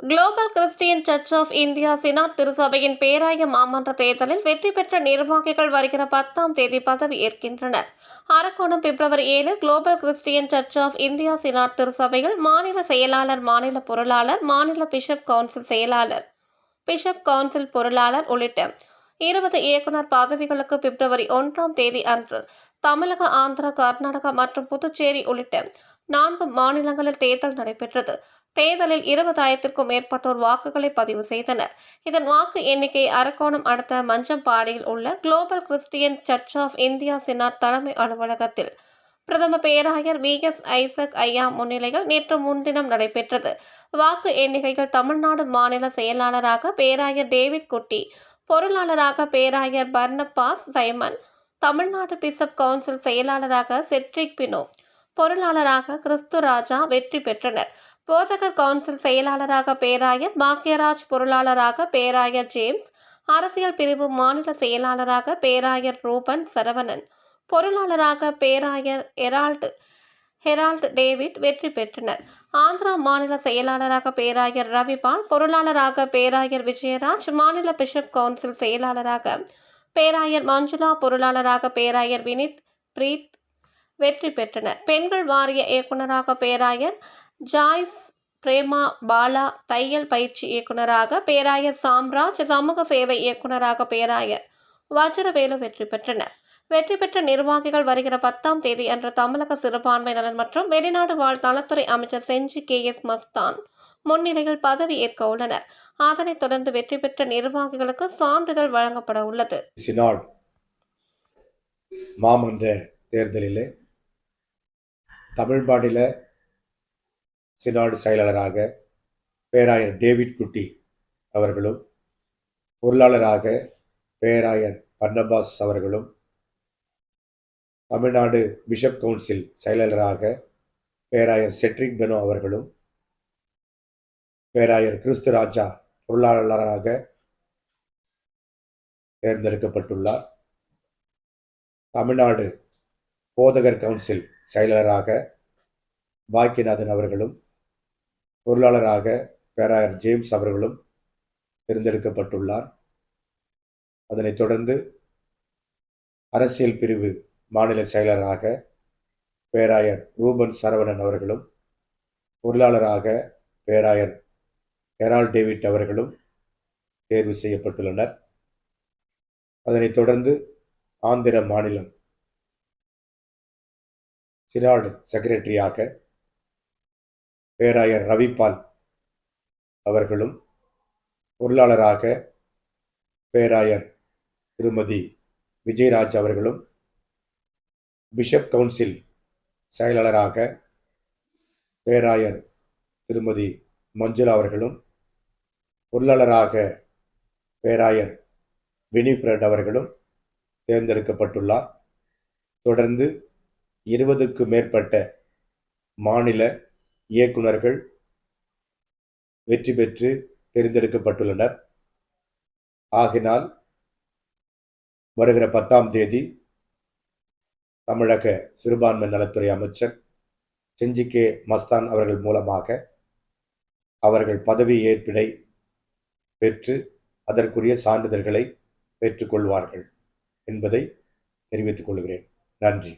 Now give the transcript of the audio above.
Global Christian church of India synod திருசபையின் பேராய மாமன்ற தேர்தலில் வெற்றி பெற்ற நிர்வாகிகள் வருகிற பத்தாம் தேதி பதவி ஏற்கின்றனர் அரக்கோணம் பிப்ரவரி ஏழு global Christian church of India synod திருசபையில் மாநில செயலாளர் மாநில பொருளாளர் மாநில பிஷப் கவுன்சில் செயலாளர் பிஷப் கவுன்சில் பொருளாளர் உள்ளிட்ட இருபது இயக்குனர் பதவிகளுக்கு பிப்ரவரி ஒன்றாம் தேதி அன்று தமிழக ஆந்திரா கர்நாடகா மற்றும் புதுச்சேரி உள்ளிட்ட நான்கு மாநிலங்களில் தேர்தல் நடைபெற்றது. தேர்தலில் இருபதாயிரத்திற்கும் மேற்பட்டோர் வாக்குகளை பதிவு செய்தனர். இதன் வாக்கு எண்ணிக்கை அரக்கோணம் அடுத்த மஞ்சம்பாடியில் உள்ள global Christian church of India synod தலைமை அலுவலகத்தில் பிரதம பேராயர் வி. எஸ். ஐசக் ஐயா முன்னிலையில் நேற்று முன்தினம் நடைபெற்றது. வாக்கு எண்ணிக்கையில் தமிழ்நாடு மாநில செயலாளராக பேராயர் டேவிட் குட்டி பொருளாளராக பேராயர் Barnabas Simon Tamil Nadu bishop council செயலாளராக செட்ரிக் பினோ பொருளாளராக கிறிஸ்து ராஜா வெற்றி பெற்றனர். போதகர் கவுன்சில் செயலாளராக பேராயர் பாக்யராஜ் பொருளாளராக பேராயர் ஜேம்ஸ் அரசியல் பிரிவு மாநில செயலாளராக பேராயர் ரூபன் சரவணன் பொருளாளராக பேராயர் எரால்டு ஹெரால்டு டேவிட் வெற்றி பெற்றனர். ஆந்திரா மாநில செயலாளராக பேராயர் ரவிபால் பொருளாளராக பேராயர் விஜயராஜ் மாநில பிஷப் கவுன்சில் செயலாளராக பேராயர் மஞ்சுளா பொருளாளராக பேராயர் வினித் பிரீத் வெற்றி பெற்றனர். பெண்கள் வாரிய இயக்குநராக பேராயர் ஜாய்ஸ் பிரேமா பாலா தையல் பயிற்சி இயக்குநராக பேராயர் சாம்ராஜ் சமூக சேவை இயக்குநராக பேராயர் வஜ்ரவேலு வெற்றி பெற்றனர். வெற்றி பெற்ற நிர்வாகிகள் வருகிற பத்தாம் தேதி அன்று தமிழக சிறுபான்மை நலன் மற்றும் வெளிநாடு வாழ் நலத்துறை அமைச்சர் செஞ்சி கே எஸ் மஸ்தான் முன்னிலையில் பதவி ஏற்க உள்ளனர். அதனைத் தொடர்ந்து வெற்றி பெற்ற நிர்வாகிகளுக்கு சான்றிதழ் வழங்கப்பட உள்ளது. சினாட் மாமன்ற தேர்தலிலே தமிழ் மாநில சினாடு செயலாளராக பேராயர் டேவிட் குட்டி அவர்களும் பொருளாளராக பேராயர் பன்னபாஸ் அவர்களும் தமிழ்நாடு பிஷப் கவுன்சில் செயலாளராக பேராயர் செட்ரிக் பெனோ அவர்களும் பேராயர் கிறிஸ்து ராஜா பொருளாளராக தேர்ந்தெடுக்கப்பட்டுள்ளார். தமிழ்நாடு போதகர் கவுன்சில் செயலாளராக பாக்கியநாதன் அவர்களும் பொருளாளராக பேராயர் ஜேம்ஸ் அவர்களும் தேர்ந்தெடுக்கப்பட்டுள்ளார். அதனைத் தொடர்ந்து அரசியல் பிரிவு மாநில செயலராக பேராயர் ரூபன் சரவணன் அவர்களும் பொருளாளராக பேராயர் ஹெரால் டேவிட் அவர்களும் தேர்வு செய்யப்பட்டுள்ளனர். அதனைத் தொடர்ந்து ஆந்திர மாநிலம் சினாடு செக்ரட்டரியாக பேராயர் ரவிபால் அவர்களும் பொருளாளராக பேராயர் திருமதி விஜயராஜ் அவர்களும் பிஷப் கவுன்சில் செயலாளராக பேராயர் திருமதி மஞ்சுளா அவர்களும் பொருளாளராக பேராயர் வினிஃப்ரெட் அவர்களும் தேர்ந்தெடுக்கப்பட்டுள்ளார். தொடர்ந்து இருபதுக்கு மேற்பட்ட மாநில இயக்குநர்கள் வெற்றி பெற்று தேர்ந்தெடுக்கப்பட்டுள்ளனர். ஆகினால் வருகிற பத்தாம் தேதி தமிழக சிறுபான்மை நலத்துறை அமைச்சர் செஞ்சி கே மஸ்தான் அவர்கள் மூலமாக அவர்கள் பதவி ஏற்பினை பெற்று அதற்குரிய சான்றிதழ்களை பெற்றுக்கொள்வார்கள் என்பதை தெரிவித்துக் கொள்கிறேன். நன்றி.